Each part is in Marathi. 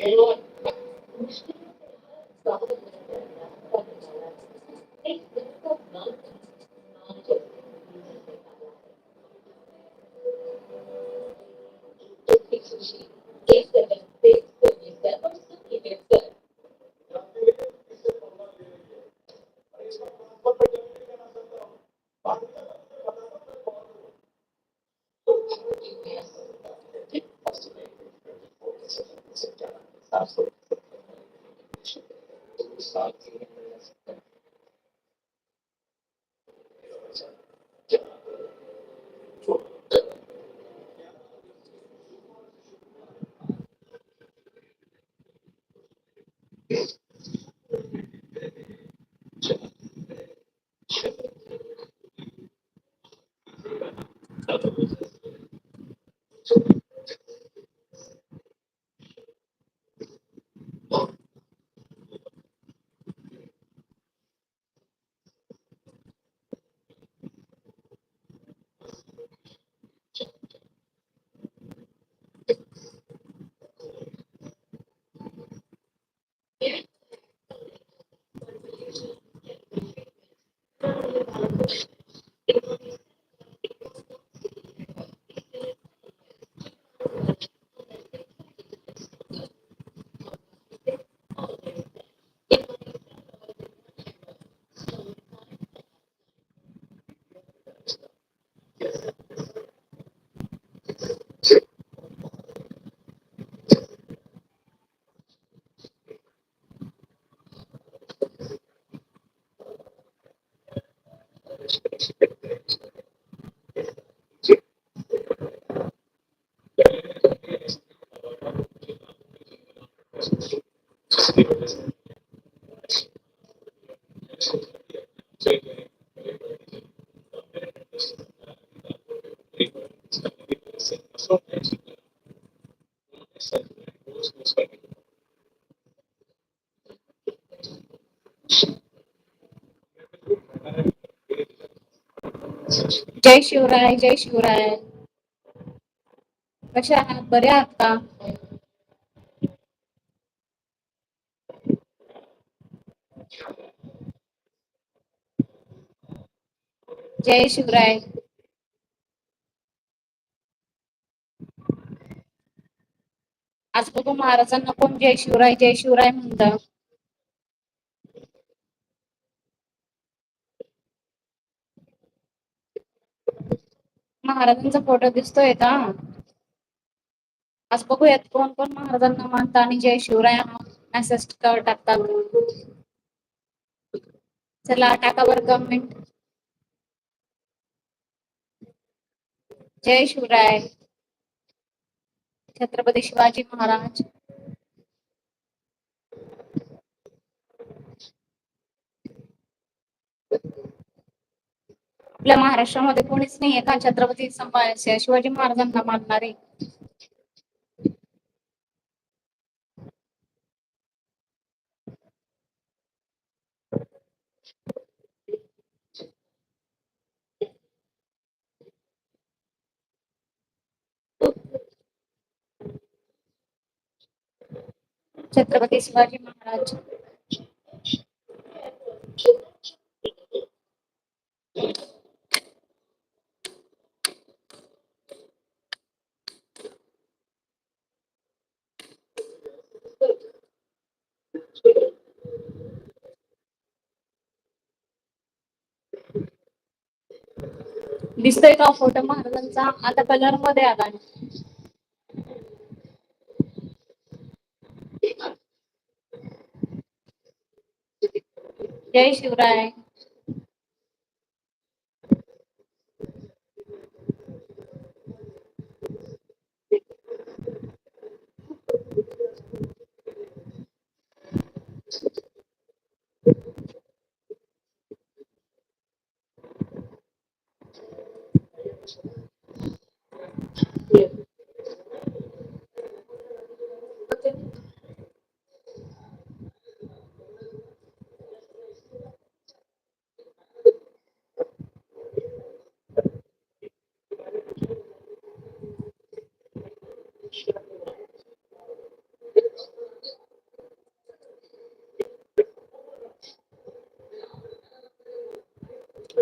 Amen. Obrigado. जय शिवराय जय शिवराय. कशा आहात? बरे आहात का? जय शिवराय. आज बघू महाराजांना कोण जय शिवराय जय शिवराय म्हणतं महाराजांचा फोटो दिसतोय का? आज बघूयात कोण कोण महाराजांना मानता आणि जय शिवराय मेसेज टाकतात. चला टाका बर कमेंट जय शिवराय. छत्रपती शिवाजी महाराज. आपल्या महाराष्ट्रामध्ये कोणीच नाहीये का? छत्रपती संभाजी शिवाजी महाराजांना मानणारे. छत्रपती शिवाजी महाराज. दिसतोय का फोटो महाराजांचा? आता कलरमध्ये आला. जय शिवराय.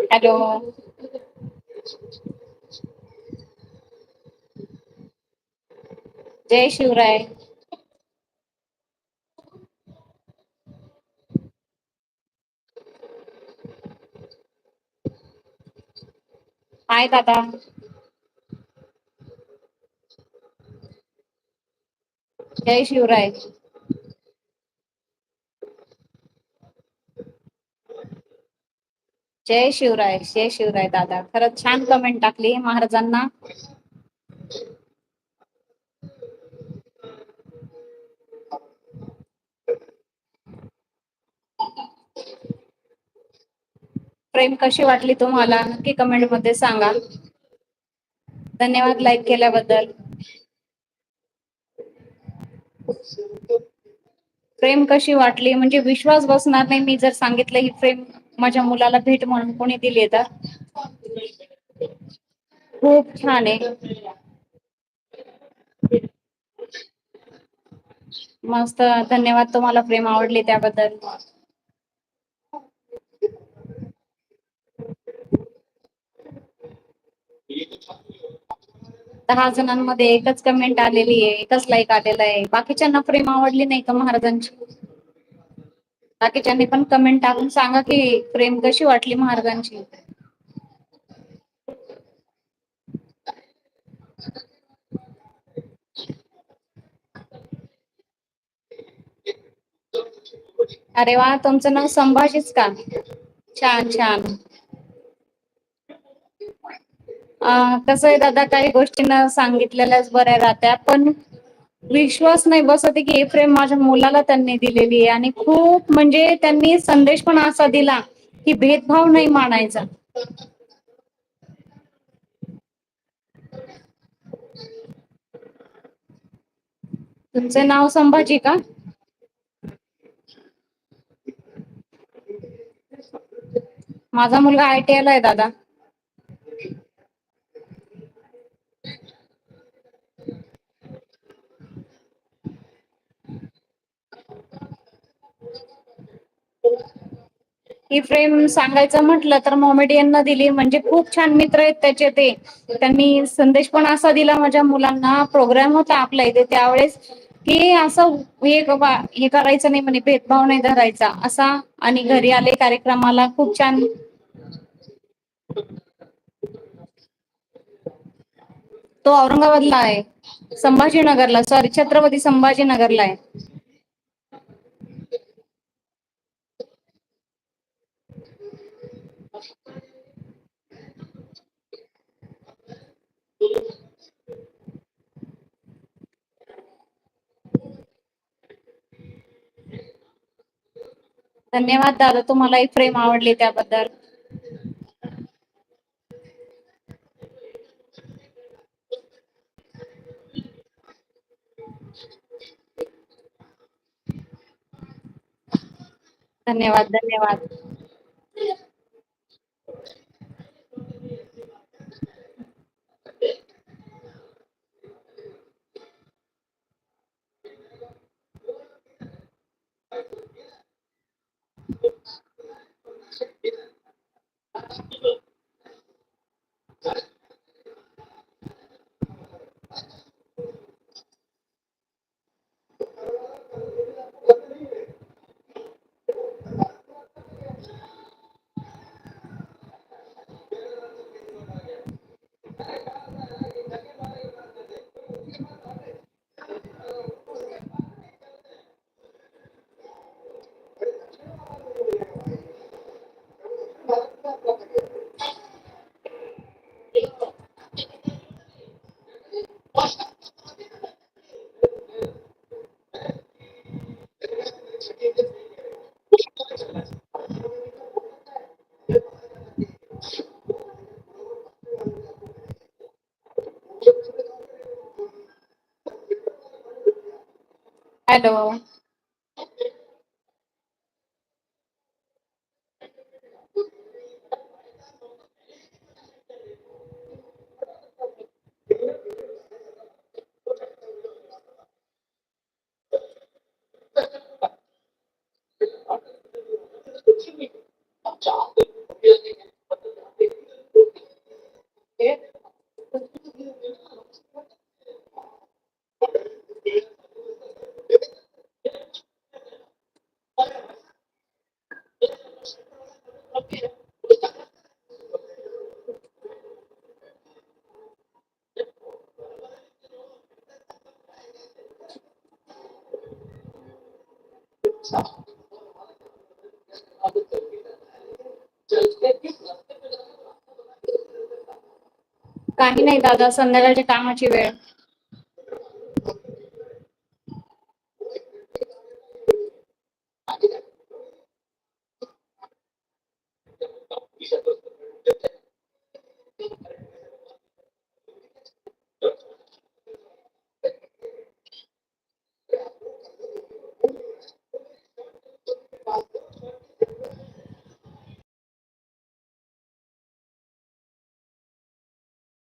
हॅलो. जय शिवराय. हाय दादा. जय शिवराय. जय शिवराय जय शिवराय दादा. खरंच छान कमेंट टाकली महाराजांना. प्रेम कशी वाटली तुम्हाला? नक्की कमेंटमध्ये सांगा. धन्यवाद लाईक केल्याबद्दल. प्रेम कशी वाटली? म्हणजे विश्वास बसणार नाही मी जर सांगितलं ही प्रेम माझ्या मुलाला भेट म्हणून कोणी दिली तर? खूप छान आहे. मस्त धन्यवाद तुम्हाला प्रेम आवडली त्याबद्दल. दहा जणांमध्ये एकच कमेंट आलेली आहे एकच लाईक आलेला आहे. बाकीच्यांना प्रेम आवडली नाही का महाराजांची? बाकीच्यांनी पण कमेंट टाकून सांगा की प्रेम कशी वाटली महाराजांची? अरे वा तुमचं नाव संभाजीच का? छान छान. कसं आहे दादा काही गोष्टींना सांगितलेल्याच बऱ्या राहत्या पण विश्वास नाही. बसत की हे प्रेम माझ्या मुलाला त्यांनी दिलेली आहे. आणि खूप म्हणजे त्यांनी संदेश पण असा दिला की भेदभाव नाही मानायचा. तुमचे नाव संभाजी का? माझा मुलगा आयटीआय ला आहे दादा. ही फ्रेम सांगायचं म्हटलं तर मोमेडियन दिली. म्हणजे खूप छान मित्र आहेत त्याचे ते. त्यांनी संदेश पण असा दिला माझ्या मुलांना. प्रोग्राम होता आपल्या इथे त्यावेळेस की असं हे बाबा हे करायचं नाही म्हणे भेदभाव नाही धरायचा. असा आणि घरी आले कार्यक्रमाला खूप छान. तो औरंगाबादला आहे. संभाजीनगरला सॉरी छत्रपती संभाजीनगरला आहे. धन्यवाद दादा तुम्हाला ही फ्रेम आवडली त्याबद्दल. धन्यवाद धन्यवाद. हॅलो काही नाही दादा संध्याकाळची कामाची वेळ.